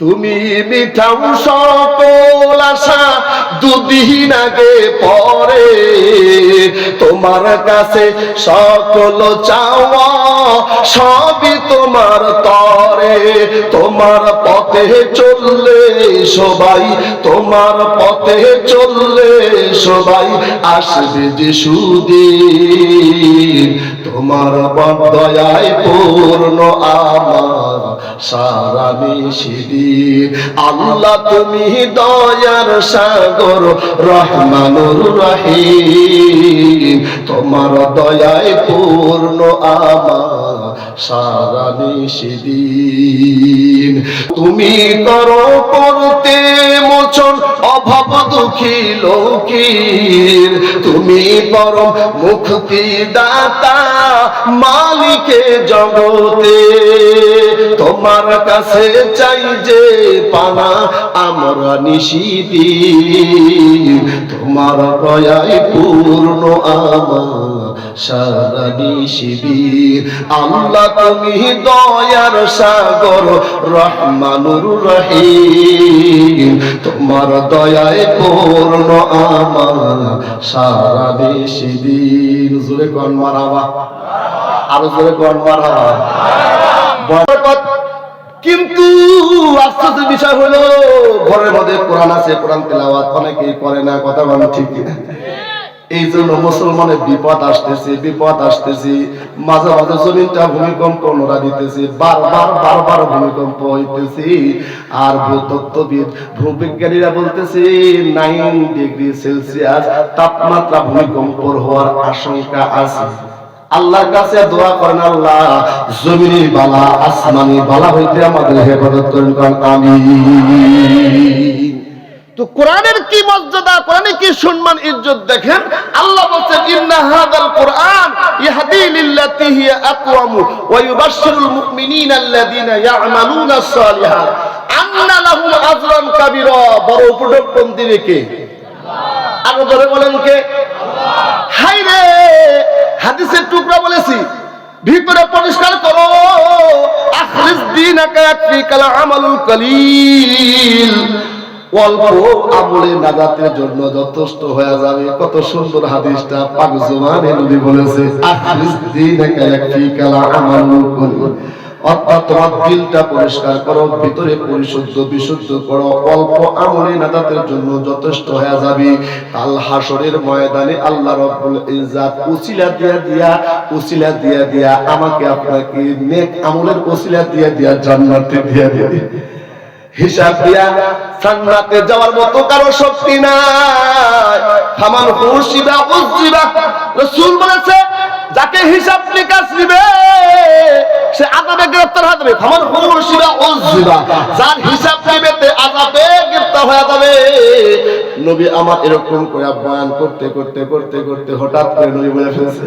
তুমি মিঠাও সকল আশা দুদিন আগে পরে। তোমার কাছে সকল চাওয়া সবই তোমার তরে তোমার পথে চললে সবাই, তোমার পথে চললে সবাই আসবে যে সুদিন তোমার দয়ায় পূর্ণ আমার সারা নিশিদিন। আল্লাহ তুমি দয়ার সাগর, রহমানুর রহিম। তোমার দয়ায় পূর্ণ আমার সারা নিশিদিন। তুমি করো করতে মোচন, অভাব দুঃখী লোকের। তুমি করো মুক্তি দাতা মালিকে জগতে। তোমার কাছে চাই যে পানা, আমরা নিশিদি তোমার দয়ায় পূর্ণ আমার সারা নিশিদিন আল্লাহ তুমি দয়ার সাগর, রহমানুর রহিম। তোমার দয়ায় পূর্ণ আমার সারা নিশিদিন জোরে কোন মারাবা। আরও জোরে কোন মারাবা। কিন্তু আশ্চর্য বিষয় হলো, ঘরের মধ্যে কোরআন আছে, কোরআন তেলাওয়াত অনেকেই করে না, কথা বলে ঠিক কিনা এই জন্য মুসলমানের বিপদ আসতেছে বিপদ আসতেছে। মাঝে মাঝে জমিনটা ভূমিকম্প নোড়া দিতেছে, বারবার বারবার ভূমিকম্প হইতেছে। আর ভূতত্ত্ববিদ, ভূবিজ্ঞানীরা বলতেছে, নাইন ডিগ্রি সেলসিয়াস তাপমাত্রা ভূমিকম্প হওয়ার আশঙ্কা আছে। আল্লাহর কাছে দোয়া করেন আল্লাহ, জমিনি বালা, আসমানি বালা হইতে আমাদের হেফাজত করেন, কারণ আমি তো কোরআনের কি মর্যাদা, কোরআনে কি সম্মান, ইজ্জত দেখেন? আল্লাহ বলছেন, ইন্না হাদাল কোরআন ইয়াহদি লিল্লাতি হিয়া আকওয়ামু ওয়া ইউবাশশিরুল মুমিনিনা আল্লাযিনা ইয়া'মালুনা সালিহাত আন্না লাহুম আজরান কাবীরা। বড় উপঢৌকন দিবে কে? আরও ধরে বলেন কে? হাই রে! হাদিসের টুকরা বলেছি, ভিতরে পরিষ্কার করো। আখরিজ দিনাকা ইয়াকফিকাল আমালুল অল্প আমলে নাজাতের জন্য যথেষ্ট হয়ে যাবে। কত সুন্দর হাদিসটা পাক জুমানে নবী বলেছে আখরিজ দিনাকা ইয়াকফিকাল আমালুল অর্থাৎ তোমার দিলটা পরিষ্কার করো, ভিতরে পরিশুদ্ধ, বিশুদ্ধ করো, অল্প আমলে নাজাতের জন্য যথেষ্ট হয়ে যাবে। কাল হাসরের ময়দানে আল্লাহ রব্বুল ইজ্জাত উসিলা দিয়া দিয়া, উসিলা দিয়া দিয়া আমাকে আপনাকে নেক আমলের উসিলা দিয়া দিয়া জান্নাতে দিয়া দিয়া হিসাব দিয়া জান্নাতে যাওয়ার মতো কারও শক্তি নাই। ফামান হুসিবা উসিবা, রাসূল বলেছে যাকে হিসাব নিকাশ নিবে সে আদাবে গ্রেফতার হয়ে যাবে। ফামান হুসিবা উসিবা যার হিসাব নিবে তে আযাবে গ্রেফতার হয়ে যাবে। নবী আমার এরকম করে বয়ান করতে করতে করতে করতে হঠাৎ করে নবী বলে ফেলছে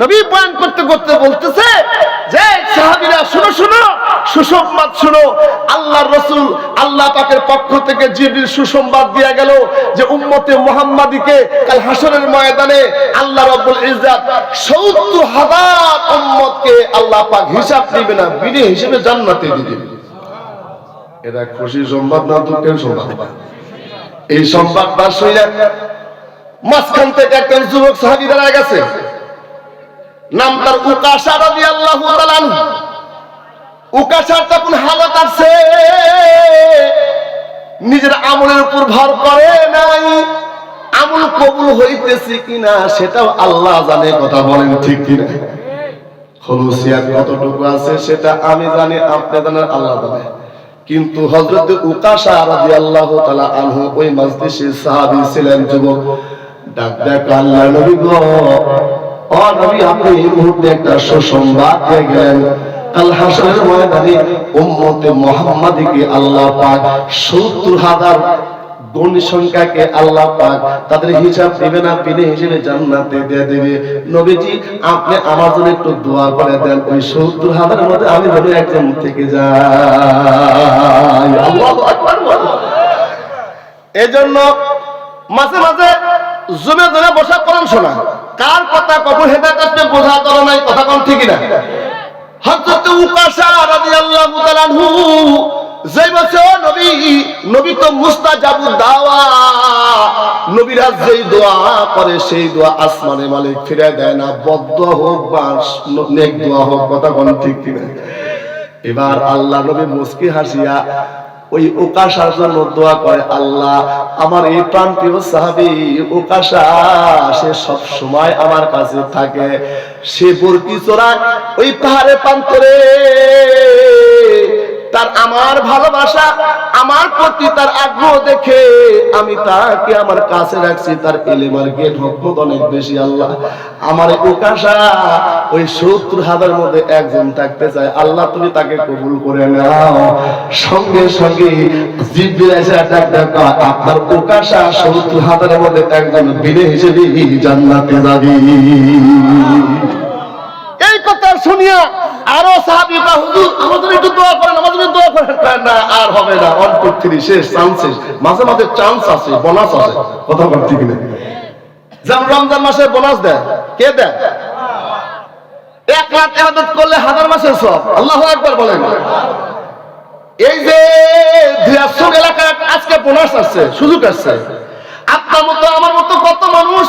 নবী বয়ান করতে করতে বলতেছে যে, সাহাবীরা, শুনো শুনো, সুসংবাদ শুনো। আল্লাহর রাসূল আল্লাহ পাকের পক্ষ থেকে জিবরিল সুসংবাদ দিয়া গেল যে, উম্মতে মুহাম্মাদীকে কাল হাসরের ময়দানে আল্লাহ রাব্বুল ইজ্জাত 70 হাজার উম্মতকে আল্লাহ পাক হিসাব দিবে না বিনে হিসেবে জান্নাতে দিবে। এটা খুশি সংবাদ না দুঃখের সংবাদ? এই সংবাদটা শুনে মাঝখান থেকে একজন যুবক সাহাবী দাঁড়ায় গেছে। নাম তার উকাশা তাআলা আনহু। উকাশার তখন হালত আছে, নিজের আমলের উপর ভর করে নাই। আমল কবুল হইতেছে কিনা সেটাও আল্লাহ জানে, কথা বলেন ঠিক কিনা? কতটুকু আছে সেটা আমি জানি, আপনি জানেন, আল্লাহ জানে। কিন্তু হযরত উকাশা রাদিয়াল্লাহু তাআলা আনহু ওই মজলিসে সাহাবী ছিলেন, যুবক। ডাক ডাক আল্লাহ নবী গো। ও আপনি এই মুহূর্তে একটা সুসংবাদ দিয়ে গেলেন। কাল হাসরের ময়দানে উম্মতে মুহাম্মাদীকে আল্লাহ পাক 70 হাজার গুণ সংখ্যাকে আল্লাহ পাক তাদের হিসাব দিবে না, বিনে হিসেবে জান্নাতে দিয়ে দেবে। নবীজি, আপনি আমার জন্য একটু দোয়া করে দেন। ওই সত্তর হাজারের মধ্যে আমি যেন একজন থেকে যাই। এজন্য মাঝে মাঝে জমে জমে বসা করেন শোনা কার কথা কখন হেদায়ত আসবে বোঝা করে নাই কথা কোন ঠিকই না। হযরত উকাশা রাদিয়াল্লাহু তাআলা আনহু, যেই বছর নবী নবী তো মুস্তাজাবু দাওয়া, নবীরা যেই দোয়া করে সেই দোয়া আসমানে মালিক ফিরে দেয় না, বদ্ধ হোক বা নেক দোয়া হোক, কথা কোন ঠিক কি না এবার আল্লাহ নবী মুস্কি হাসিয়া ওই ওকাশার জন্য দোয়া করে, আল্লাহ আমার এই প্রাণ প্রিয় সাহাবি উকাশা, সে সব সময় আমার কাছে থাকে। সে বরকি চোরা ওই পাহাড়ে প্রান্তরে। তার আমার ভালোবাসা, আমার প্রতি তার আগ্রহ দেখে আমি তাকে আমার কাছে রাখছি। তার এলেমার গেট হকমত অনেক বেশি, আল্লাহ। আমার ওকাশা ওই সত্তর হাজার মধ্যে একজন থাকতে চায়। আল্লাহ, তুমি তাকে কবুল করে নাও। সঙ্গে সঙ্গে জিব্বিল এসে ডাক ডাক আপনার ওকাশা সত্তর হাজারের মধ্যে একজন বিনে হিসেবে জান্নাতে যাবি। কথা শুনিয়া আরও সাহাবিরা হুজুর আমাদের একটু দোয়া করেন আমাদের দোয়া করেন। না, আর হবে না অন করতে শেষ চান্স মাঝে মাঝে চান্স আছে বোনাস আছে। কথা বলতে কিনা যেমন রমজান মাসে বোনাস দেয়। কে দেয়? এক লাখ ইবাদত করলে হাজার সব। আল্লাহ একবার বলেন। এই যে এলাকায় আজকে বোনাস আসছে সুযোগ আসছে। আপনার মতো আমার মতো কত মানুষ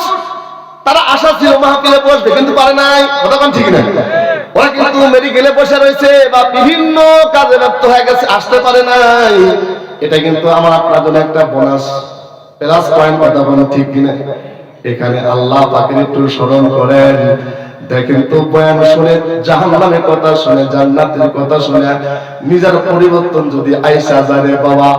তারা আশা ছিল মাহফিলে বসবে, কিন্তু পারে নাই। কথা ঠিক না। ওরা কিন্তু মেডিকেলে বসে রয়েছে বা বিভিন্ন কাজে ব্যস্ত হয়ে গেছে, আসতে পারে নাই। এটা কিন্তু আমার আপনার জন্য একটা বোনাস প্লাস পয়েন্ট কথা বলে ঠিক কিনা? এখানে আল্লাহ পাকের একটু স্মরণ করেন। দেখেন তো বয়ান শুনে, জাহান্নামের কথা শুনে, জান্নাতের কথা শুনে, নিজের পরিবর্তন যদি আইসা জানে, বাবা,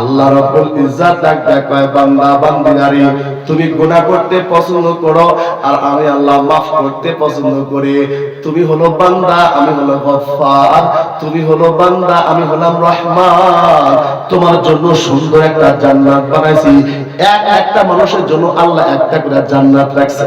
আল্লাহ রাব্বুল ইজ্জাত ডাক কয়, বান্দা বান্দিনারি তুমি গুনাহ করতে পছন্দ করো, আর আমি আল্লাহ মাফ করতে পছন্দ করি। তুমি হলো বান্দা, আমি হলো গফফার। তুমি হলো বান্দা, আমি হলাম রহমান। তোমার জন্য সুন্দর একটা জান্নাত বানাইছি। এক একটা মানুষের জন্য আল্লাহ একটা করে জান্নাত রাখছে।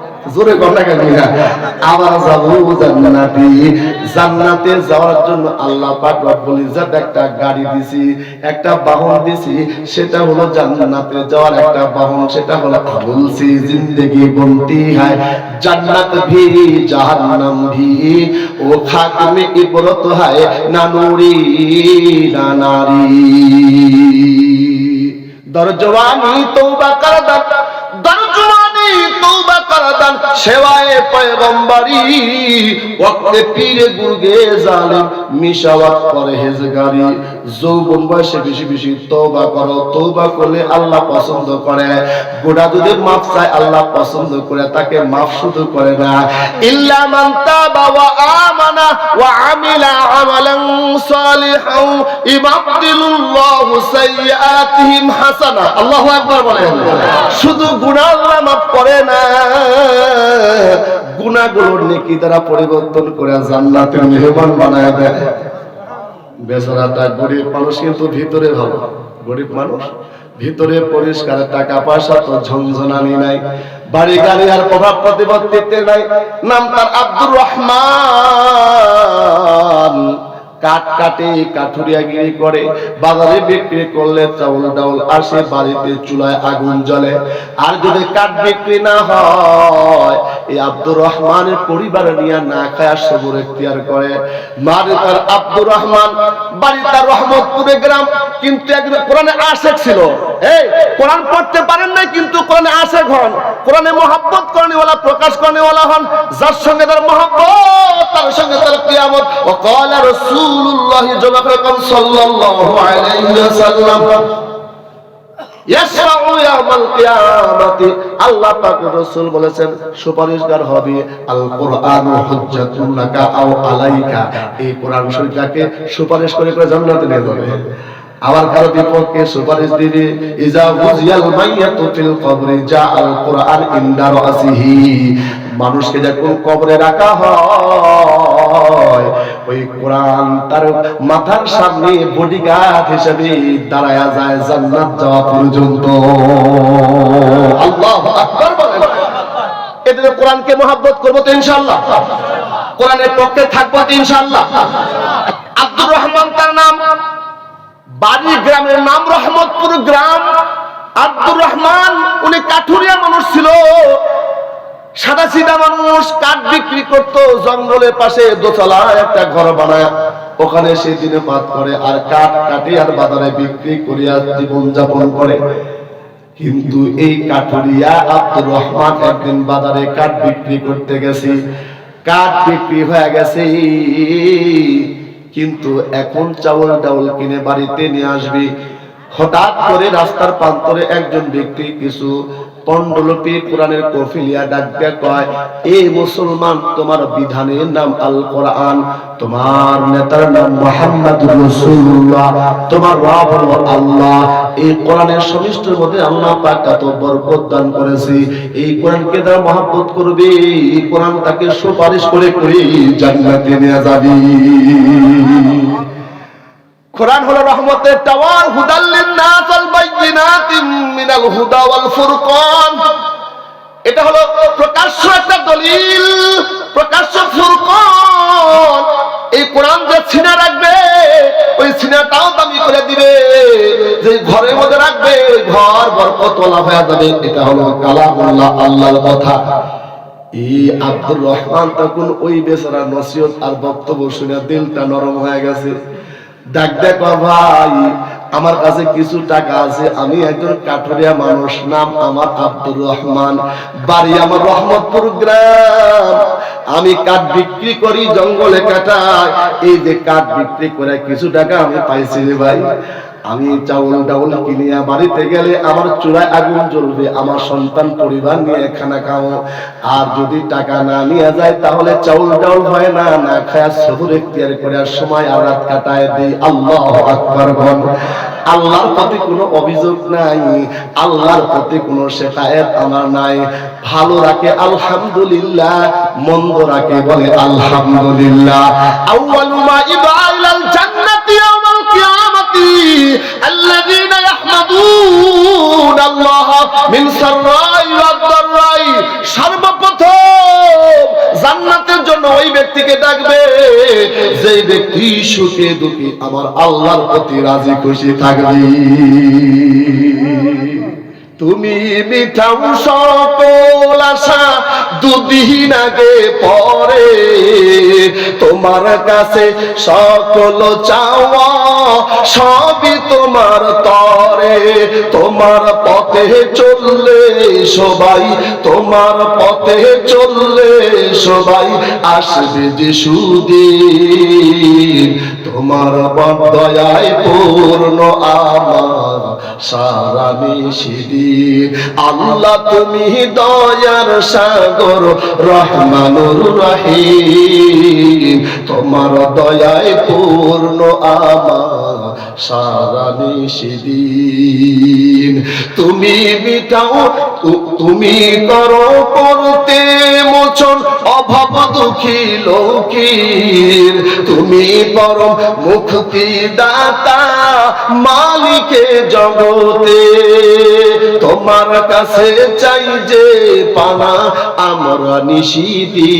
জোরে কথা কেন আবার যাব জান্নাতি। জান্নাতে যাওয়ার জন্য আল্লাহ পাক রব্বুল ইজ্জত একটা গাড়ি দিছি, একটা বাহন দিছি, সেটা হলো জান্নাতে যাওয়ার একটা বাহন, সেটা হলো আমল সি জিন্দেগি বনতি হয়। জান্নাত ভি জাহান্নাম ভি ও খাক মে ইবরত হয় নানুরি নানারি দরজওয়ানি তওবা কর দর সেবায়ে পয়গম্বরি ওকে পীরে গুরগে জালিম। মিশাওয়াত পরহেজগারি যৌবন বয়সে বেশি বেশি তওবা করো। তওবা করলে আল্লাহ পছন্দ করে। গোটা যদি মাফ চায় আল্লাহ পছন্দ করে, তাকে মাফ শুধু করে না। ইল্লা মান তাবা ওয়া আমানা ওয়া আমিলা আমালান সালিহান ইবাদদিলুল্লাহু সাইয়্যাতিহিম হাসানা। আল্লাহু আকবার বলেন। শুধু গুনাহ আল্লাহ মাফ করে না। গুনাহগুলোর নেকি দ্বারা পরিবর্তন করে জান্নাতের মেহমান বানায় দেয়। বেচারাটা গরিব মানুষ, কিন্তু ভিতরে ভালো। গরিব মানুষ, ভিতরে পরিষ্কার, টাকা পয়সা তো ঝঞ্ঝনানি নাই। বাড়ি গাড়ি আর প্রভাব প্রতিপত্তিতে নাই। নাম তার আব্দুর রহমান। কাঠ কাটে কাঠুরিয়া গিরি করে বাজারে বিক্রি করলে চাউল ডাউল আসে বাড়িতে চুলায় আগুন জ্বলে। আর যদি কাঠ বিক্রি না হয়, এই আব্দুর রহমানের পরিবার নিয়ে না খায় সবর এখতিয়ার করে। মারে তার আব্দুর রহমান, বাড়ি তার রহমতপুরে গ্রাম, কিন্তু একজন কোরআনে আশেক ছিল। এই, কোরআন পড়তে পারেন নাই, কিন্তু কোরআনে আশেক হন। কোরআনে মহাব্বত করেনিওয়ালা, প্রকাশ করেনিওয়ালা হন। যার সঙ্গে তার মহাব্বত, তার সঙ্গে কিয়ামত ও قال رسول الله جل وعلا صلى الله عليه وسلم ইয়াশফাউ ইয়াউমাল কিয়ামাতি আল্লাহ পাক রাসূল বলেছেন সুপারিশগার হবে আল কোরআনু হুজ্জাতুন লাকা আও আলাইকা এই কোরআন শরীফটাকে সুপারিশ করে করে জান্নাতে নিয়ে যাবে আবার কারো বিপক্ষে সুপারিশ দিবে ইজা বুজিয়াল মাইয়াতু ফিল কবরি জা আল কোরআন ইনদা রাসিহি মানুষকে যখন কবরে রাখা হয় ওই কোরআন তার মাথার সামনে বডিগার্ড হিসেবে দাঁড়ায়া যায় জান্নাত যাওয়া পর্যন্ত। আল্লাহু এতে কোরআনকে মহাব্বত করব তো ইনশাআল্লাহ। কোরআনের পক্ষে থাকব তো ইনশাআল্লাহ। আব্দুর রহমান তার নাম। বাড়ি গ্রামের নাম রহমতপুর গ্রাম। আব্দুর রহমান, উনি কাঠুরিয়া মানুষ ছিল। সাদা সিধা মানুষ কাঠ বিক্রি করত, জঙ্গলের পাশে দোতলা একটা ঘর বানায়। ওখানে সে দিনে পাত করে আর কাঠ কাটি আর বাজারে বিক্রি করিয়া জীবন যাপন করে। কিন্তু এই কাঠুরিয়া আব্দুর রহমান একদিন বাজারে কাঠ বিক্রি করতে গেছে। কাঠ বিক্রি হয়ে গেছে। কিন্তু এখন চাউল টাউল কিনে বাড়িতে নিয়ে আসবি। হঠাৎ করে রাস্তার প্রান্তরে একজন ব্যক্তি কিছু পন্ডলপি কোরআনের কফিলিয়া ডাক দিয়া কয়, এ মুসলমান, তোমার বিধানের নাম আল কোরআন, তোমার নেতার নাম মোহাম্মদ রাসূলুল্লাহ, তোমার রব আল্লাহ। এই কোরআনের মধ্যে আল্লাহ পাক বরকত দান করেছে। এই কোরআনকে যারা মহব্বত করবে, এই কোরআন তাকে সুপারিশ করে করে জান্নাতে নিয়ে যাবে। কোরআন হলো রহমতের টাওয়ার আল মিনাল হুদা ওয়াল ফুরকান। এটা হলো প্রকাশ্য একটা দলিল, প্রকাশ্য ফুরকান। এই কোরআন যে ছিনা রাখবে, ওই ছিনাটাও দামি করে দিবে। যে ঘরের মধ্যে রাখবে হয়ে যাবে। এটা হলো কালামুল্লাহ আল্লাহর কথা। এই আব্দুর রহমান তখন ওই বেচারা নসিহত আর বক্তব্য শুনে দিলটা নরম হয়ে গেছে। ডাক দেখো ভাই, আমার কাছে কিছু টাকা আছে, আমি একজন কাঠরিয়া মানুষ, নাম আমার আব্দুর রহমান। বাড়ি আমার রহমতপুর গ্রাম। আমি কাঠ বিক্রি করি জঙ্গলে কাটা এই যে কাঠ বিক্রি করে কিছু টাকা আমি পাইছি রে ভাই। আমি চাউল ডাউল কিনিয়া বাড়িতে গেলে আমার চূড়ায় আগুন জ্বলবে, আমার সন্তান পরিবার নিয়ে খানা খাও। আর যদি টাকা না নিয়ে যায়, তাহলে চাউল ডাউল হয় না না খায়া সবুর এখতিয়ার করে সময় আর রাত কাটায় দিই। আল্লাহ আকবার বল। আল্লাহর প্রতি কোনো অভিযোগ নাই, আল্লাহর প্রতি কোনো শেখায়ত আমার নাই। ভালো রাখে আলহামদুলিল্লাহ, মন্দ রাখে বলে আলহামদুলিল্লাহ। আউয়ালু ইবাইলাল জান্নাতি ইয়াউমাল কিয়ামাতি الذين يحمدون الله من سراء والضراء সর্বপ্রথম জান্নাতের জন্য ওই ব্যক্তিকে ডাকবে যে ব্যক্তি সুখে দুঃখে আমার আল্লাহর প্রতি রাজি খুশি থাকবে তুমি মিঠাও সকল আশা দুদিন আগে পরে। তোমার কাছে সকল চাওয়া সবই তোমার তরে। তোমার পথে চললে সবাই তোমার পথে চললে। সবাই আসবে যে সুদিন। তোমার দয়ায় পূর্ণ আমার সারা নিশিদিন আল্লাহ তুমি দয়ার সাগর, রহমানুর রহিম। তোমার দয়ায় পূর্ণ আমার সারা নিশিদিন তুমি মিটাও তুমি করো করতে মোচন অভাব দুঃখী লোকের। তুমি পরম মুক্তি দাতা মালিকে জগতে। তোমার কাছে চাই যে পানা আমরা নিশিদি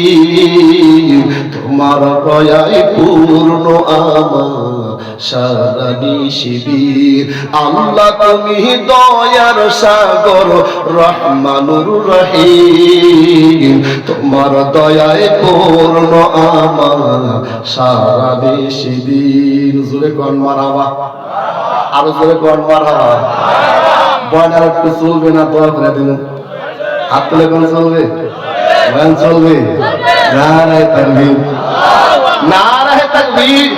তোমার দয়ায় পূর্ণ আমার। সারা নিশিদিন আল্লাহ তুমি দয়ার সাগর, রহমানুর রহিম। তোমার দয়ায় পূর্ণ আমার সারা নিশিদিন জোরে কন মারাবা? আরও জোরে কন মারাবা? বয়ান একটু চলবে না, দোয়া করে দিন। হাত তুলে কোন চলবে? চলবে? নারায় তাকবীর। নারায় তাকবীর।